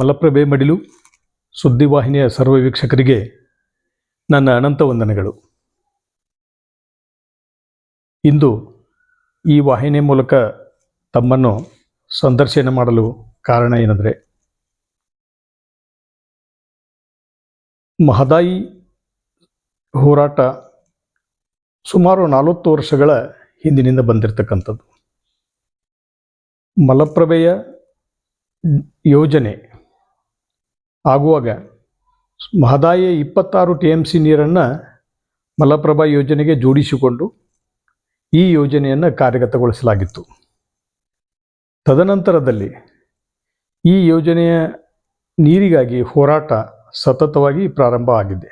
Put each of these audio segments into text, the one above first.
ಮಲಪ್ರಭೆ ಮಡಿಲು ಸುದ್ದಿವಾಹಿನಿಯ ಸರ್ವ ವೀಕ್ಷಕರಿಗೆ ನನ್ನ ಅನಂತ ವಂದನೆಗಳು. ಇಂದು ಈ ವಾಹಿನಿಯ ಮೂಲಕ ತಮ್ಮನ್ನು ಸಂದರ್ಶನ ಮಾಡಲು ಕಾರಣ ಏನಂದರೆ, ಮಹದಾಯಿ ಹೋರಾಟ ಸುಮಾರು ನಲವತ್ತು ವರ್ಷಗಳ ಹಿಂದಿನಿಂದ ಬಂದಿರತಕ್ಕಂಥದ್ದು. ಮಲಪ್ರಭೆಯ ಯೋಜನೆ ಆಗುವಾಗ ಮಹದಾಯಿ ಇಪ್ಪತ್ತಾರು ಟಿ ಎಂ ಸಿ ನೀರನ್ನು ಮಲಪ್ರಭಾ ಯೋಜನೆಗೆ ಜೋಡಿಸಿಕೊಂಡು ಈ ಯೋಜನೆಯನ್ನು ಕಾರ್ಯಗತಗೊಳಿಸಲಾಗಿತ್ತು. ತದನಂತರದಲ್ಲಿ ಈ ಯೋಜನೆಯ ನೀರಿಗಾಗಿ ಹೋರಾಟ ಸತತವಾಗಿ ಪ್ರಾರಂಭ ಆಗಿದೆ.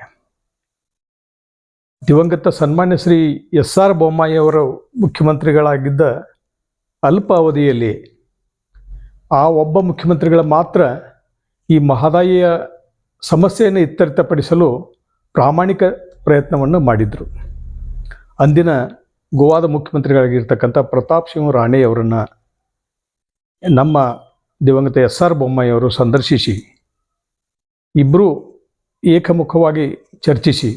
ದಿವಂಗತ ಸನ್ಮಾನ್ಯ ಶ್ರೀ ಎಸ್ ಆರ್ ಬೊಮ್ಮಾಯಿ ಅವರು ಮುಖ್ಯಮಂತ್ರಿಗಳಾಗಿದ್ದ ಅಲ್ಪ ಅವಧಿಯಲ್ಲಿ ಆ ಒಬ್ಬ ಮುಖ್ಯಮಂತ್ರಿಗಳ ಮಾತ್ರ ಈ ಮಹದಾಯಿಯ ಸಮಸ್ಯೆಯನ್ನು ಇತ್ಯರ್ಥಪಡಿಸಲು ಪ್ರಾಮಾಣಿಕ ಪ್ರಯತ್ನವನ್ನು ಮಾಡಿದರು. ಅಂದಿನ ಗೋವಾದ ಮುಖ್ಯಮಂತ್ರಿಗಳಾಗಿರ್ತಕ್ಕಂಥ ಪ್ರತಾಪ್ ಸಿಂಹ ರಾಣೆ ಅವರನ್ನು ನಮ್ಮ ದಿವಂಗತ ಎಸ್ ಆರ್ ಬೊಮ್ಮಾಯಿ ಅವರು ಸಂದರ್ಶಿಸಿ ಇಬ್ಬರೂ ಏಕಮುಖವಾಗಿ ಚರ್ಚಿಸಿ,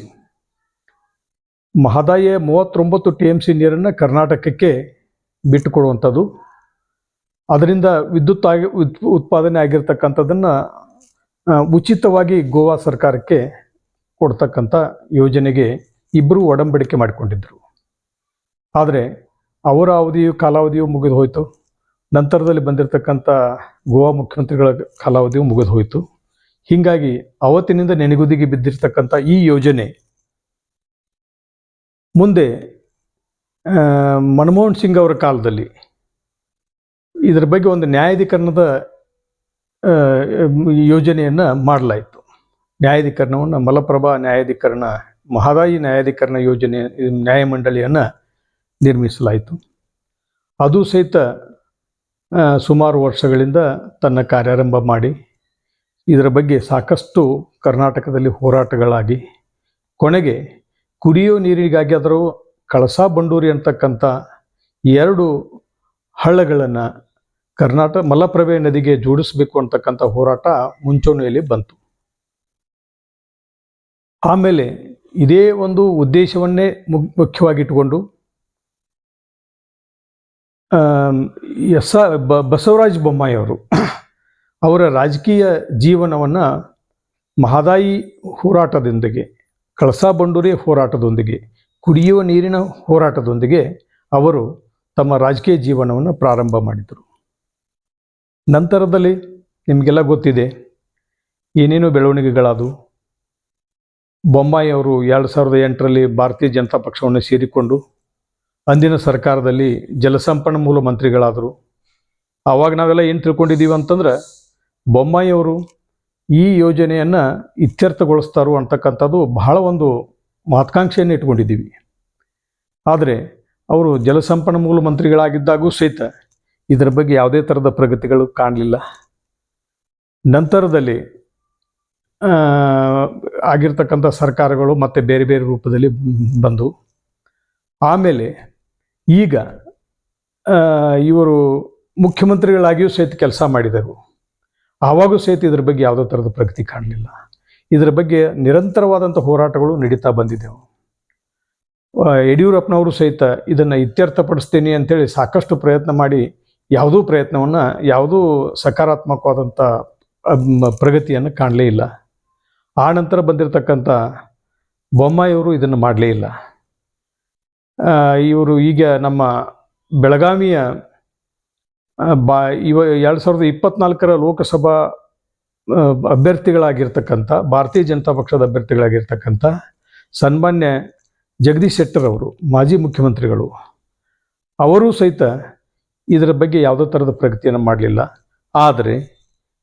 ಮಹದಾಯಿಯ ಮೂವತ್ತೊಂಬತ್ತು ಟಿ ಎಂ ಸಿ ನೀರನ್ನು ಕರ್ನಾಟಕಕ್ಕೆ ಬಿಟ್ಟುಕೊಡುವಂಥದ್ದು ಅದರಿಂದ ವಿದ್ಯುತ್ ಆಗಿ ಉತ್ ಉತ್ಪಾದನೆ ಆಗಿರ್ತಕ್ಕಂಥದ್ದನ್ನು ಉಚಿತವಾಗಿ ಗೋವಾ ಸರ್ಕಾರಕ್ಕೆ ಕೊಡ್ತಕ್ಕಂಥ ಯೋಜನೆಗೆ ಇಬ್ಬರು ಒಡಂಬಡಿಕೆ ಮಾಡಿಕೊಂಡಿದ್ದರು ಆದರೆ ಅವರ ಅವಧಿಯು, ಕಾಲಾವಧಿಯು ಮುಗಿದು ಹೋಯಿತು. ನಂತರದಲ್ಲಿ ಬಂದಿರತಕ್ಕಂಥ ಗೋವಾ ಮುಖ್ಯಮಂತ್ರಿಗಳ ಕಾಲಾವಧಿಯು ಮುಗಿದು ಹೋಯಿತು. ಹೀಗಾಗಿ ಅವತ್ತಿನಿಂದ ನೆನೆಗುದಿಗೆ ಬಿದ್ದಿರ್ತಕ್ಕಂಥ ಈ ಯೋಜನೆ ಮುಂದೆ ಮನಮೋಹನ್ ಸಿಂಗ್ ಅವರ ಕಾಲದಲ್ಲಿ ಇದರ ಬಗ್ಗೆ ಒಂದು ನ್ಯಾಯಾಧೀಕರಣದ ಯೋಜನೆಯನ್ನು ಮಾಡಲಾಯಿತು. ನ್ಯಾಯಾಧೀಕರಣವನ್ನು ಮಲಪ್ರಭಾ ನ್ಯಾಯಾಧೀಕರಣ, ಮಹದಾಯಿ ನ್ಯಾಯಾಧೀಕರಣ ಯೋಜನೆ ನ್ಯಾಯಮಂಡಳಿಯನ್ನು ನಿರ್ಮಿಸಲಾಯಿತು. ಅದು ಸಹಿತ ಸುಮಾರು ವರ್ಷಗಳಿಂದ ತನ್ನ ಕಾರ್ಯಾರಂಭ ಮಾಡಿ, ಇದರ ಬಗ್ಗೆ ಸಾಕಷ್ಟು ಕರ್ನಾಟಕದಲ್ಲಿ ಹೋರಾಟಗಳಾಗಿ, ಕೊನೆಗೆ ಕುಡಿಯೋ ನೀರಿಗಾಗಿ ಅದರ ಕಳಸಾ ಬಂಡೂರಿ ಅಂತಕ್ಕಂಥ ಎರಡು ಹಳ್ಳಗಳನ್ನು ಕರ್ನಾಟಕ ಮಲಪ್ರಭೆ ನದಿಗೆ ಜೋಡಿಸಬೇಕು ಅಂತಕ್ಕಂಥ ಹೋರಾಟ ಮುಂಚೂಣಿಯಲ್ಲಿ ಬಂತು. ಆಮೇಲೆ ಇದೇ ಒಂದು ಉದ್ದೇಶವನ್ನೇ ಮುಖ್ಯವಾಗಿಟ್ಟುಕೊಂಡು ಎಸ್ ಬ, ಬಸವರಾಜ ಬೊಮ್ಮಾಯಿ ಅವರು ಅವರ ರಾಜಕೀಯ ಜೀವನವನ್ನು ಮಹದಾಯಿ ಹೋರಾಟದೊಂದಿಗೆ, ಕಳಸಾ ಬಂಡೂರಿ ಹೋರಾಟದೊಂದಿಗೆ, ಕುಡಿಯುವ ನೀರಿನ ಹೋರಾಟದೊಂದಿಗೆ ಅವರು ತಮ್ಮ ರಾಜಕೀಯ ಜೀವನವನ್ನು ಪ್ರಾರಂಭ ಮಾಡಿದರು. ನಂತರದಲ್ಲಿ ನಿಮಗೆಲ್ಲ ಗೊತ್ತಿದೆ, ಏನೇನು ಬೆಳವಣಿಗೆಗಳಾದವು? ಬೊಮ್ಮಾಯಿ ಅವರು ಎರಡು ಸಾವಿರದ ಎಂಟರಲ್ಲಿ ಭಾರತೀಯ ಜನತಾ ಪಕ್ಷವನ್ನು ಸೇರಿಕೊಂಡು ಅಂದಿನ ಸರ್ಕಾರದಲ್ಲಿ ಜಲಸಂಪನ್ಮೂಲ ಮಂತ್ರಿಗಳಾದರು. ಆವಾಗ ನಾವೆಲ್ಲ ಏನು ತಿಳ್ಕೊಂಡಿದ್ದೀವಿ ಅಂತಂದ್ರೆ ಬೊಮ್ಮಾಯಿ ಅವರು ಈ ಯೋಜನೆಯನ್ನು ಇತ್ಯರ್ಥಗೊಳಿಸ್ತಾರೋ ಅಂತಕ್ಕಂಥದ್ದು ಬಹಳ ಒಂದು ಮಹತ್ಕಾಂಕ್ಷೆಯನ್ನು ಇಟ್ಕೊಂಡಿದ್ದೀವಿ. ಆದರೆ, ಅವರು ಜಲಸಂಪನ್ಮೂಲ ಮಂತ್ರಿಗಳಾಗಿದ್ದಾಗೂ ಸಹಿತ ಇದರ ಬಗ್ಗೆ ಯಾವುದೇ ಥರದ ಪ್ರಗತಿಗಳು ಕಾಣಲಿಲ್ಲ. ನಂತರದಲ್ಲಿ ಆಗಿರ್ತಕ್ಕಂಥ ಸರ್ಕಾರಗಳು ಮತ್ತೆ ಬೇರೆ ಬೇರೆ ರೂಪದಲ್ಲಿ ಬಂದು ಆಮೇಲೆ ಈಗ ಇವರು ಮುಖ್ಯಮಂತ್ರಿಗಳಾಗಿಯೂ ಸಹಿತ ಕೆಲಸ ಮಾಡಿದರು. ಆವಾಗೂ ಸಹಿತ ಇದ್ರ ಬಗ್ಗೆ ಯಾವುದೇ ಥರದ ಪ್ರಗತಿ ಕಾಣಲಿಲ್ಲ. ಇದರ ಬಗ್ಗೆ ನಿರಂತರವಾದಂಥ ಹೋರಾಟಗಳು ನಡೀತಾ ಬಂದಿದ್ದೆವು. ಯಡಿಯೂರಪ್ಪನವರು ಸಹಿತ ಇದನ್ನು ಇತ್ಯರ್ಥಪಡಿಸ್ತೀನಿ ಅಂತೇಳಿ ಸಾಕಷ್ಟು ಪ್ರಯತ್ನ ಮಾಡಿ ಯಾವುದೂ ಪ್ರಯತ್ನವನ್ನು, ಯಾವುದೂ ಸಕಾರಾತ್ಮಕವಾದಂಥ ಪ್ರಗತಿಯನ್ನು ಕಾಣಲೇ ಇಲ್ಲ. ಆ ನಂತರ ಬಂದಿರತಕ್ಕಂಥ ಬೊಮ್ಮಾಯಿಯವರು ಇದನ್ನು ಮಾಡಲೇ ಇಲ್ಲ. ಇವರು ಈಗ ನಮ್ಮ ಬೆಳಗಾವಿಯ ಬಾ, ಇವ, ಎರಡು ಸಾವಿರದ ಇಪ್ಪತ್ನಾಲ್ಕರ ಲೋಕಸಭಾ ಅಭ್ಯರ್ಥಿಗಳಾಗಿರ್ತಕ್ಕಂಥ ಭಾರತೀಯ ಜನತಾ ಪಕ್ಷದ ಅಭ್ಯರ್ಥಿಗಳಾಗಿರ್ತಕ್ಕಂಥ ಸನ್ಮಾನ್ಯ ಜಗದೀಶ್ ಶೆಟ್ಟರ್ ಅವರು, ಮಾಜಿ ಮುಖ್ಯಮಂತ್ರಿಗಳು, ಅವರೂ ಸಹಿತ ಇದರ ಬಗ್ಗೆ ಯಾವುದೇ ಥರದ ಪ್ರಗತಿಯನ್ನು ಮಾಡಲಿಲ್ಲ. ಆದರೆ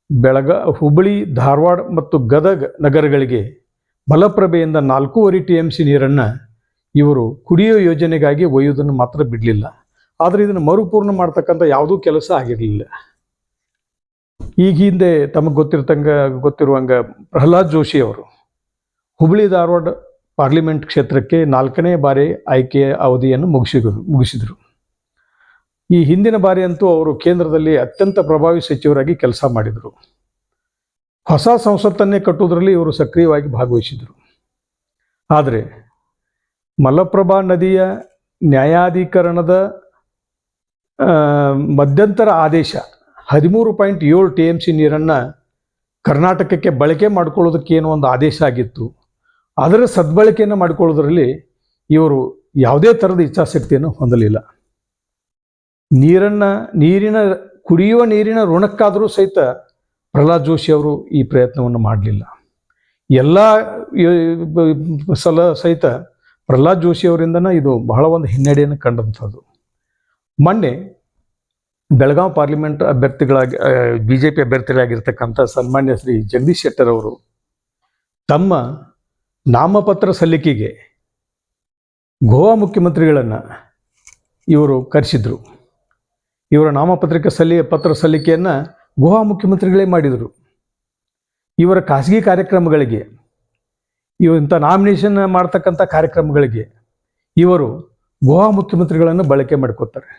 ಬೆಳಗ, ಹುಬ್ಬಳ್ಳಿ, ಧಾರವಾಡ ಮತ್ತು ಗದಗ ನಗರಗಳಿಗೆ ಮಲಪ್ರಭೆಯಿಂದ ನಾಲ್ಕೂವರೆ ಟಿ ಎಂ ಸಿ ನೀರನ್ನು ಇವರು ಕುಡಿಯೋ ಯೋಜನೆಗಾಗಿ ಒಯ್ಯುವುದನ್ನು ಮಾತ್ರ ಬಿಡಲಿಲ್ಲ. ಆದರೆ ಇದನ್ನು ಮರುಪೂರ್ಣ ಮಾಡ್ತಕ್ಕಂಥ ಯಾವುದೂ ಕೆಲಸ ಆಗಿರಲಿಲ್ಲ. ಈಗ ಹಿಂದೆ ತಮಗೆ ಗೊತ್ತಿರ್ತಂಗ, ಗೊತ್ತಿರುವಂಗ ಪ್ರಹ್ಲಾದ್ ಜೋಶಿ ಅವರು ಹುಬ್ಬಳ್ಳಿ, ಧಾರವಾಡ ಪಾರ್ಲಿಮೆಂಟ್ ಕ್ಷೇತ್ರಕ್ಕೆ ನಾಲ್ಕನೇ ಬಾರಿ ಆಯ್ಕೆಯ ಅವಧಿಯನ್ನು ಮುಗಿಸಿದರು ಮುಗಿಸಿದರು. ಈ ಹಿಂದಿನ ಬಾರಿ ಅಂತೂ ಅವರು ಕೇಂದ್ರದಲ್ಲಿ ಅತ್ಯಂತ ಪ್ರಭಾವಿ ಸಚಿವರಾಗಿ ಕೆಲಸ ಮಾಡಿದರು. ಹೊಸ ಸಂಸತ್ತನ್ನೇ ಕಟ್ಟುವುದರಲ್ಲಿ ಇವರು ಸಕ್ರಿಯವಾಗಿ ಭಾಗವಹಿಸಿದರು. ಆದರೆ ಮಲಪ್ರಭಾ ನದಿಯ ನ್ಯಾಯಾಧೀಕರಣದ ಮಧ್ಯಂತರ ಆದೇಶ ಹದಿಮೂರು ಪಾಯಿಂಟ್ ಏಳು ಟಿ ಎಂ ಸಿ ನೀರನ್ನು ಕರ್ನಾಟಕಕ್ಕೆ ಬಳಕೆ ಮಾಡಿಕೊಳ್ಳೋದಕ್ಕೇನು ಒಂದು ಆದೇಶ ಆಗಿತ್ತು. ಅದರ ಸದ್ಬಳಕೆಯನ್ನು ಮಾಡಿಕೊಳ್ಳೋದ್ರಲ್ಲಿ ಇವರು ಯಾವುದೇ ಥರದ ಇಚ್ಛಾಶಕ್ತಿಯನ್ನು ಹೊಂದಲಿಲ್ಲ. ನೀರನ್ನು, ನೀರಿನ, ಕುಡಿಯುವ ನೀರಿನ ಋಣಕ್ಕಾದರೂ ಸಹಿತ ಪ್ರಹ್ಲಾದ್ ಜೋಶಿ ಅವರು ಈ ಪ್ರಯತ್ನವನ್ನು ಮಾಡಲಿಲ್ಲ. ಎಲ್ಲ ಸಲ ಸಹಿತ ಪ್ರಹ್ಲಾದ್ ಜೋಶಿ ಅವರಿಂದನೇ ಇದು ಬಹಳ ಒಂದು ಹಿನ್ನಡೆಯನ್ನು ಕಂಡಂಥದ್ದು. ಮೊನ್ನೆ ಬೆಳಗಾವ್ ಪಾರ್ಲಿಮೆಂಟ್ ಅಭ್ಯರ್ಥಿಗಳಾಗಿ ಬಿ ಜೆ ಪಿ ಅಭ್ಯರ್ಥಿಗಳಾಗಿರ್ತಕ್ಕಂಥ ಸನ್ಮಾನ್ಯ ಶ್ರೀ ಜಗದೀಶ್ ಶೆಟ್ಟರ್ ಅವರು ತಮ್ಮ ನಾಮಪತ್ರ ಸಲ್ಲಿಕೆಗೆ ಗೋವಾ ಮುಖ್ಯಮಂತ್ರಿಗಳನ್ನು ಇವರು ಕರೆಸಿದ್ರು. ಇವರ ನಾಮಪತ್ರಕ್ಕೆ ಸಲ್ಲಿ ಪತ್ರ ಸಲ್ಲಿಕೆಯನ್ನು ಗೋವಾ ಮುಖ್ಯಮಂತ್ರಿಗಳೇ ಮಾಡಿದರು. ಇವರ ಖಾಸಗಿ ಕಾರ್ಯಕ್ರಮಗಳಿಗೆ, ಇವ ಇಂಥ ನಾಮಿನೇಷನ್ ಮಾಡ್ತಕ್ಕಂಥ ಕಾರ್ಯಕ್ರಮಗಳಿಗೆ ಇವರು ಗೋವಾ ಮುಖ್ಯಮಂತ್ರಿಗಳನ್ನು ಬಳಕೆ ಮಾಡ್ಕೋತಾರೆ.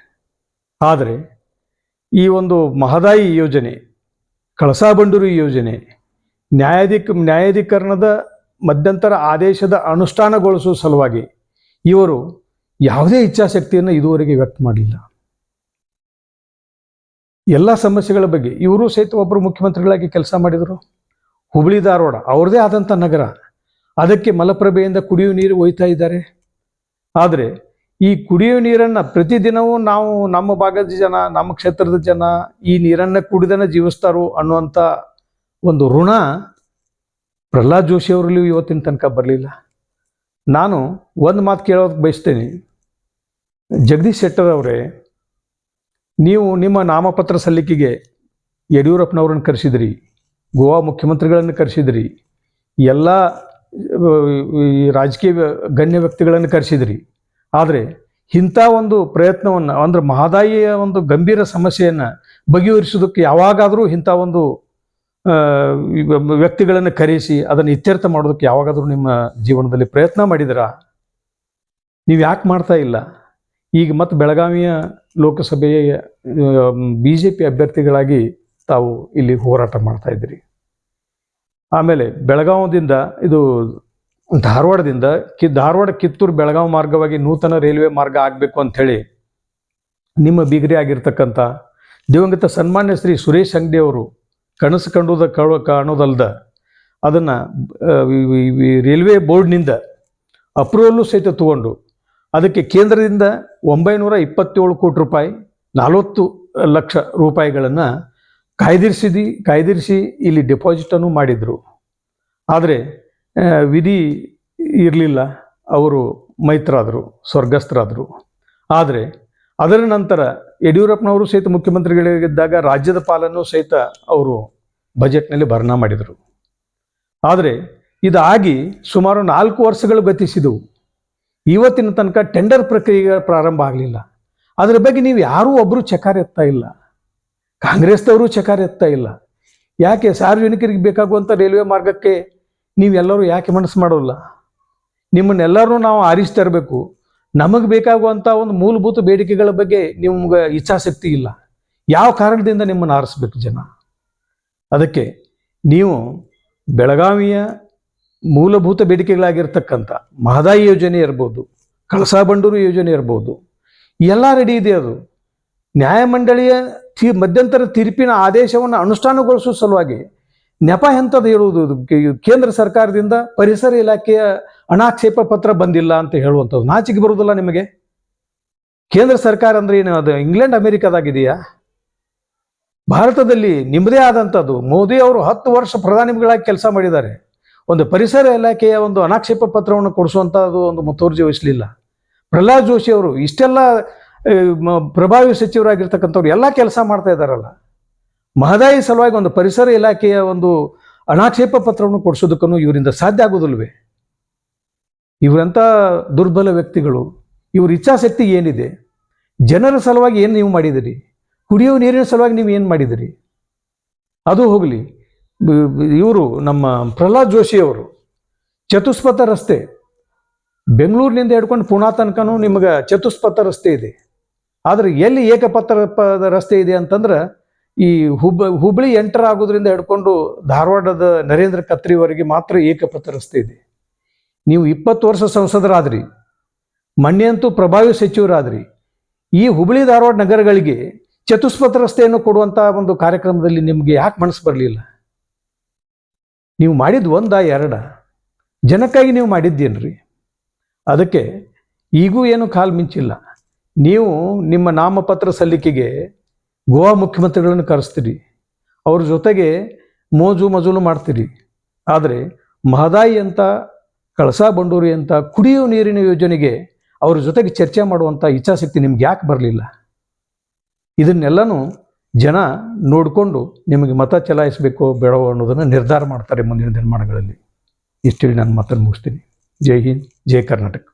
ಆದರೆ ಈ ಒಂದು ಮಹದಾಯಿ ಯೋಜನೆ ಕಳಸಾ ಬಂಡೂರಿ ಯೋಜನೆ, ನ್ಯಾಯಾಧಿಕ ನ್ಯಾಯಾಧೀಕರಣದ ಮಧ್ಯಂತರ ಆದೇಶದ ಅನುಷ್ಠಾನಗೊಳಿಸುವ ಸಲುವಾಗಿ ಇವರು ಯಾವುದೇ ಇಚ್ಛಾಶಕ್ತಿಯನ್ನು ಇದುವರೆಗೆ ವ್ಯಕ್ತ ಮಾಡಲಿಲ್ಲ ಎಲ್ಲ ಸಮಸ್ಯೆಗಳ ಬಗ್ಗೆ ಇವರು ಸಹಿತ ಒಬ್ಬರು ಮುಖ್ಯಮಂತ್ರಿಗಳಾಗಿ ಕೆಲಸ ಮಾಡಿದರು. ಹುಬ್ಳಿ ಧಾರವಾಡ ಅವ್ರದ್ದೇ ಆದಂಥ ನಗರ. ಅದಕ್ಕೆ ಮಲಪ್ರಭೆಯಿಂದ ಕುಡಿಯುವ ನೀರು ಒಯ್ತಾ ಇದ್ದಾರೆ. ಆದರೆ ಈ ಕುಡಿಯುವ ನೀರನ್ನು ಪ್ರತಿದಿನವೂ ನಾವು ನಮ್ಮ ಭಾಗದ ಜನ, ನಮ್ಮ ಕ್ಷೇತ್ರದ ಜನ ಈ ನೀರನ್ನು ಕುಡಿದನ ಜೀವಿಸ್ತಾರೋ ಅನ್ನುವಂಥ ಒಂದು ಋಣ ಪ್ರಹ್ಲಾದ್ ಜೋಶಿ ಅವರಲ್ಲಿ ಇವತ್ತಿನ ತನಕ ಬರಲಿಲ್ಲ. ನಾನು ಒಂದು ಮಾತು ಕೇಳೋದಕ್ಕೆ ಬಯಸ್ತೇನೆ. ಜಗದೀಶ್ ಶೆಟ್ಟರ್ ಅವರೇ ನೀವು ನಿಮ್ಮ ನಾಮಪತ್ರ ಸಲ್ಲಿಕೆಗೆ ಯಡಿಯೂರಪ್ಪನವ್ರನ್ನ ಕರೆಸಿದ್ರಿ, ಗೋವಾ ಮುಖ್ಯಮಂತ್ರಿಗಳನ್ನು ಕರೆಸಿದ್ರಿ, ಎಲ್ಲ ರಾಜಕೀಯ ಗಣ್ಯ ವ್ಯಕ್ತಿಗಳನ್ನು ಕರೆಸಿದ್ರಿ. ಆದರೆ ಇಂಥ ಒಂದು ಪ್ರಯತ್ನವನ್ನು, ಅಂದ್ರೆ ಮಹದಾಯಿಯ ಒಂದು ಗಂಭೀರ ಸಮಸ್ಯೆಯನ್ನು ಬಗೆಹರಿಸೋದಕ್ಕೆ ಯಾವಾಗಾದರೂ ಇಂಥ ಒಂದು ವ್ಯಕ್ತಿಗಳನ್ನು ಕರೆಸಿ, ಅದನ್ನು ಇತ್ಯರ್ಥ ಮಾಡೋದಕ್ಕೆ ಯಾವಾಗಾದರೂ ನಿಮ್ಮ ಜೀವನದಲ್ಲಿ ಪ್ರಯತ್ನ ಮಾಡಿದಿರಾ? ನೀವು ಯಾಕೆ ಮಾಡ್ತಾ ಇಲ್ಲ? ಈಗ ಮತ್ತು ಬೆಳಗಾವಿಯ ಲೋಕಸಭೆಯ ಬಿ ಜೆ ಪಿ ಅಭ್ಯರ್ಥಿಗಳಾಗಿ ತಾವು ಇಲ್ಲಿ ಹೋರಾಟ ಮಾಡ್ತಾ ಇದ್ದೀರಿ. ಆಮೇಲೆ ಬೆಳಗಾವದಿಂದ ಇದು ಧಾರವಾಡದಿಂದ ಕಿ, ಧಾರವಾಡ ಕಿತ್ತೂರು ಬೆಳಗಾವಿ ಮಾರ್ಗವಾಗಿ ನೂತನ ರೈಲ್ವೆ ಮಾರ್ಗ ಆಗಬೇಕು ಅಂಥೇಳಿ ನಿಮ್ಮ ಬಿಗರಿ ಆಗಿರ್ತಕ್ಕಂಥ ದಿವಂಗತ ಸನ್ಮಾನ್ಯ ಶ್ರೀ ಸುರೇಶ್ ಅಂಗಡಿ ಅವರು ಕನಸು ಕಂಡುದ ಕಾಣೋದಲ್ದ ಅದನ್ನು ರೈಲ್ವೆ ಬೋರ್ಡ್ನಿಂದ ಅಪ್ರೂವಲ್ಲೂ ಸಹಿತ ತಗೊಂಡು ಅದಕ್ಕೆ ಕೇಂದ್ರದಿಂದ ಒಂಬೈನೂರ ಇಪ್ಪತ್ತೇಳು ಕೋಟಿ ರೂಪಾಯಿ, ನಲವತ್ತು ಲಕ್ಷ ರೂಪಾಯಿಗಳನ್ನು ಕಾಯ್ದಿರಿಸಿದಿ, ಕಾಯ್ದಿರಿಸಿ ಇಲ್ಲಿ ಡೆಪಾಸಿಟನ್ನು ಮಾಡಿದರು. ಆದರೆ ವಿಧಿ ಇರಲಿಲ್ಲ. ಅವರು ಮೈತ್ರಾದರು, ಸ್ವರ್ಗಸ್ಥರಾದರು. ಆದರೆ, ಅದರ ನಂತರ ಯಡಿಯೂರಪ್ಪನವರು ಸಹಿತ ಮುಖ್ಯಮಂತ್ರಿಗಳಿದ್ದಾಗ ರಾಜ್ಯದ ಪಾಲನ್ನು ಸಹಿತ ಅವರು ಬಜೆಟ್ನಲ್ಲಿ ಭರ್ನಾ ಮಾಡಿದರು. ಆದರೆ, ಇದಾಗಿ ಸುಮಾರು ನಾಲ್ಕು ವರ್ಷಗಳು ಗತಿಸಿದವು. ಇವತ್ತಿನ ತನಕ ಟೆಂಡರ್ ಪ್ರಕ್ರಿಯೆ ಪ್ರಾರಂಭ ಆಗಲಿಲ್ಲ. ಅದರ ಬಗ್ಗೆ ನೀವು ಯಾರೂ ಒಬ್ಬರು ಚಕಾರ ಎತ್ತಾ ಇಲ್ಲ. ಕಾಂಗ್ರೆಸ್ದವರು ಚಕಾರ ಎತ್ತಾ ಇಲ್ಲ. ಯಾಕೆ ಸಾರ್ವಜನಿಕರಿಗೆ ಬೇಕಾಗುವಂಥ ರೈಲ್ವೆ ಮಾರ್ಗಕ್ಕೆ ನೀವೆಲ್ಲರೂ ಯಾಕೆ ಮನಸ್ಸು ಮಾಡೋಲ್ಲ? ನಿಮ್ಮನ್ನೆಲ್ಲರೂ ನಾವು ಆರಿಸ್ತಾ ಇರಬೇಕು. ನಮಗೆ ಬೇಕಾಗುವಂಥ ಒಂದು ಮೂಲಭೂತ ಬೇಡಿಕೆಗಳ ಬಗ್ಗೆ ನಿಮ್ಗೆ ಇಚ್ಛಾಶಕ್ತಿ ಇಲ್ಲ. ಯಾವ ಕಾರಣದಿಂದ ನಿಮ್ಮನ್ನು ಆರಿಸ್ಬೇಕು ಜನ? ಅದಕ್ಕೆ ನೀವು ಬೆಳಗಾವಿಯ ಮೂಲಭೂತ ಬೇಡಿಕೆಗಳಾಗಿರ್ತಕ್ಕಂಥ ಮಹದಾಯಿ ಯೋಜನೆ ಇರ್ಬೋದು, ಕಳಸಾ ಬಂಡೂರು ಯೋಜನೆ ಇರ್ಬೋದು, ಎಲ್ಲ ರೆಡಿ ಇದೆ ಅದು. ನ್ಯಾಯಮಂಡಳಿಯ ತೀ, ಮಧ್ಯಂತರ ತೀರ್ಪಿನ ಆದೇಶವನ್ನು ಅನುಷ್ಠಾನಗೊಳಿಸುವ ಸಲುವಾಗಿ ನೆಪ ಎಂಥದ್ದು ಹೇಳುವುದು ಕೇಂದ್ರ ಸರ್ಕಾರದಿಂದ ಪರಿಸರ ಇಲಾಖೆಯ ಅನಾಕ್ಷೇಪ ಪತ್ರ ಬಂದಿಲ್ಲ ಅಂತ ಹೇಳುವಂಥದ್ದು. ನಾಚಿಕೆ ಬರುವುದಿಲ್ಲ ನಿಮಗೆ? ಕೇಂದ್ರ ಸರ್ಕಾರ ಅಂದ್ರೆ ಏನು? ಅದು ಇಂಗ್ಲೆಂಡ್ ಅಮೆರಿಕದಾಗಿದೆಯಾ? ಭಾರತದಲ್ಲಿ ನಿಮ್ಮದೇ ಆದಂಥದ್ದು. ಮೋದಿ ಅವರು ಹತ್ತು ವರ್ಷ ಪ್ರಧಾನಿಗಳಾಗಿ ಕೆಲಸ ಮಾಡಿದ್ದಾರೆ. ಒಂದು ಪರಿಸರ ಇಲಾಖೆಯ ಒಂದು ಅನಾಕ್ಷೇಪ ಪತ್ರವನ್ನು ಕೊಡಿಸುವಂಥದ್ದು ಒಂದು ಮುತುವರ್ಜಿ ವಹಿಸಲಿಲ್ಲ. ಪ್ರಹ್ಲಾದ್ ಜೋಶಿ ಅವರು ಇಷ್ಟೆಲ್ಲ ಪ್ರಭಾವಿ ಸಚಿವರಾಗಿರ್ತಕ್ಕಂಥವ್ರು ಎಲ್ಲ ಕೆಲಸ ಮಾಡ್ತಾ ಇದ್ದಾರಲ್ಲ. ಮಹದಾಯಿ ಸಲುವಾಗಿ ಒಂದು ಪರಿಸರ ಇಲಾಖೆಯ ಒಂದು ಅನಾಕ್ಷೇಪ ಪತ್ರವನ್ನು ಕೊಡಿಸೋದಕ್ಕೂ ಇವರಿಂದ ಸಾಧ್ಯ ಆಗೋದಿಲ್ವೇ? ಇವರಂಥ ದುರ್ಬಲ ವ್ಯಕ್ತಿಗಳು, ಇವ್ರ ಇಚ್ಛಾಶಕ್ತಿ ಏನಿದೆ? ಜನರ ಸಲುವಾಗಿ ಏನು ನೀವು ಮಾಡಿದಿರಿ? ಕುಡಿಯುವ ನೀರಿನ ಸಲುವಾಗಿ ನೀವು ಏನು ಮಾಡಿದಿರಿ? ಅದು ಹೋಗಲಿ. ಇವರು ನಮ್ಮ ಪ್ರಹ್ಲಾದ್ ಜೋಶಿ ಅವರು, ಚತುಷ್ಪಥ ರಸ್ತೆ. ಬೆಂಗಳೂರಿನಿಂದ ಹಿಡ್ಕೊಂಡು ಪುಣಾ ತನಕನೂ ನಿಮ್ಗೆ ಚತುಷ್ಪಥ ರಸ್ತೆ ಇದೆ. ಆದರೆ ಎಲ್ಲಿ ಏಕಪತ್ರ ರಸ್ತೆ ಇದೆ ಅಂತಂದ್ರೆ, ಈ ಹುಬ್ಬ ಹುಬ್ಳಿ ಎಂಟರ್ ಆಗೋದ್ರಿಂದ ಹಿಡ್ಕೊಂಡು ಧಾರವಾಡದ ನರೇಂದ್ರ ಕತ್ರಿವರೆಗೆ ಮಾತ್ರ ಏಕಪಥ ರಸ್ತೆ ಇದೆ. ನೀವು ಇಪ್ಪತ್ತು ವರ್ಷ ಸಂಸದರಾದ್ರಿ ಮಣ್ಣೆಯಂತೂ ಪ್ರಭಾವಿ ಸಚಿವರಾದ್ರಿ, ಈ ಹುಬ್ಳಿ ಧಾರವಾಡ ನಗರಗಳಿಗೆ ಚತುಷ್ಪಥ ರಸ್ತೆಯನ್ನು ಕೊಡುವಂಥ ಒಂದು ಕಾರ್ಯಕ್ರಮದಲ್ಲಿ ನಿಮಗೆ ಯಾಕೆ ಮನಸ್ಸು ಬರಲಿಲ್ಲ? ನೀವು ಮಾಡಿದ್ದು ಒಂದ, ಎರಡ. ಜನಕ್ಕಾಗಿ ನೀವು ಮಾಡಿದ್ದೇನ್ರಿ. ಅದಕ್ಕೆ ಈಗೂ ಏನು ಕಾಲು ಮಿಂಚಿಲ್ಲ. ನೀವು ನಿಮ್ಮ ನಾಮಪತ್ರ ಸಲ್ಲಿಕೆಗೆ ಗೋವಾ ಮುಖ್ಯಮಂತ್ರಿಗಳನ್ನು ಕರೆಸ್ತೀರಿ. ಅವ್ರ ಜೊತೆಗೆ ಮೋಜು ಮಜೂಲು ಮಾಡ್ತೀರಿ. ಆದರೆ ಮಹದಾಯಿ ಅಂತ, ಕಳಸಾ ಬಂಡೂರಿ ಅಂತ ಕುಡಿಯುವ ನೀರಿನ ಯೋಜನೆಗೆ ಅವ್ರ ಜೊತೆಗೆ ಚರ್ಚೆ ಮಾಡುವಂಥ ಇಚ್ಛಾಶಕ್ತಿ ನಿಮ್ಗೆ ಯಾಕೆ ಬರಲಿಲ್ಲ? ಇದನ್ನೆಲ್ಲನೂ ಜನ ನೋಡಿಕೊಂಡು ನಿಮಗೆ ಮತ ಚಲಾಯಿಸಬೇಕು ಬೇಡವೋ ಅನ್ನೋದನ್ನು ನಿರ್ಧಾರ ಮಾಡ್ತಾರೆ ಮುಂದಿನ ದಿನಮಾನಗಳಲ್ಲಿ. ಇಷ್ಟು ಹೇಳಿ ನಾನು ಮಾತನ್ನು ಮುಗಿಸ್ತೀನಿ. ಜೈ ಹಿಂದ್, ಜೈ ಕರ್ನಾಟಕ.